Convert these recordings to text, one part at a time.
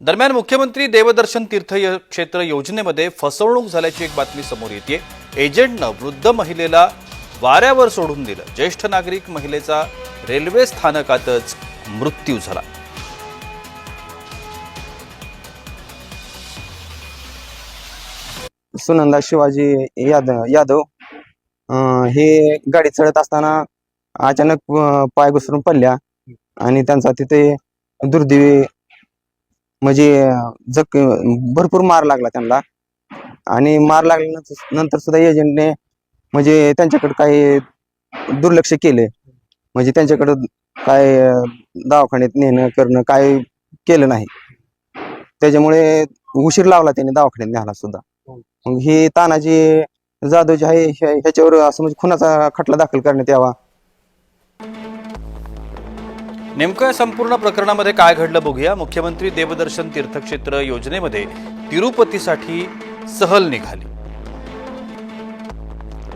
दरम्यान मुख्यमंत्री देवदर्शन तीर्थ क्षेत्र योजनेमध्ये फसवणूक झाल्याची एक बातमी समोर येते एजंटनं वृद्ध महिलेला वाऱ्यावर सोडून दिलं. ज्येष्ठ नागरिक महिलेचा रेल्वे स्थानकातच मृत्यू झाला. सुनंदा शिवाजी यादव यादव अं, हे गाडी चढत असताना अचानक पाय घसरून पडल्या आणि त्यांचा तिथे दुर्दैवी म्हणजे जख भरपूर मार लागला त्यांना. आणि मार लागल्यानंतर नंतर सुद्धा एजंटने म्हणजे त्यांच्याकडे काही दुर्लक्ष केले म्हणजे त्यांच्याकडं काय दवाखान्यात नेणं करणं काय केलं नाही. त्याच्यामुळे उशीर लावला त्यांनी दवाखान्यात न्यायला सुद्धा. मग ही तानाजी जाधव जे आहे ह्याच्यावर असं म्हणजे खुनाचा खटला दाखल करण्यात यावा. नेमकं या संपूर्ण प्रकरणामध्ये काय घडलं बघूया. मुख्यमंत्री देवदर्शन तीर्थक्षेत्र योजनेमध्ये तिरुपतीसाठी सहल निघाली.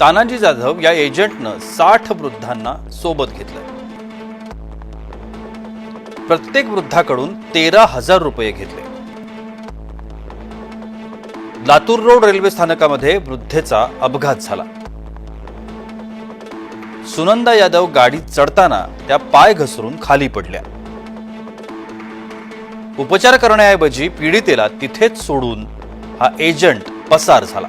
तानाजी जाधव या एजंटनं साठ वृद्धांना सोबत घेतलं प्रत्येक वृद्धाकडून तेरा हजार रुपये घेतले. लातूर रोड रेल्वे स्थानकामध्ये वृद्धेचा अपघात झाला. सुनंदा यादव गाडीत चढताना त्या पाय घसरून खाली पडल्या. उपचार करण्याऐवजी पीडितेला तिथेच सोडून हा एजंट पसार झाला.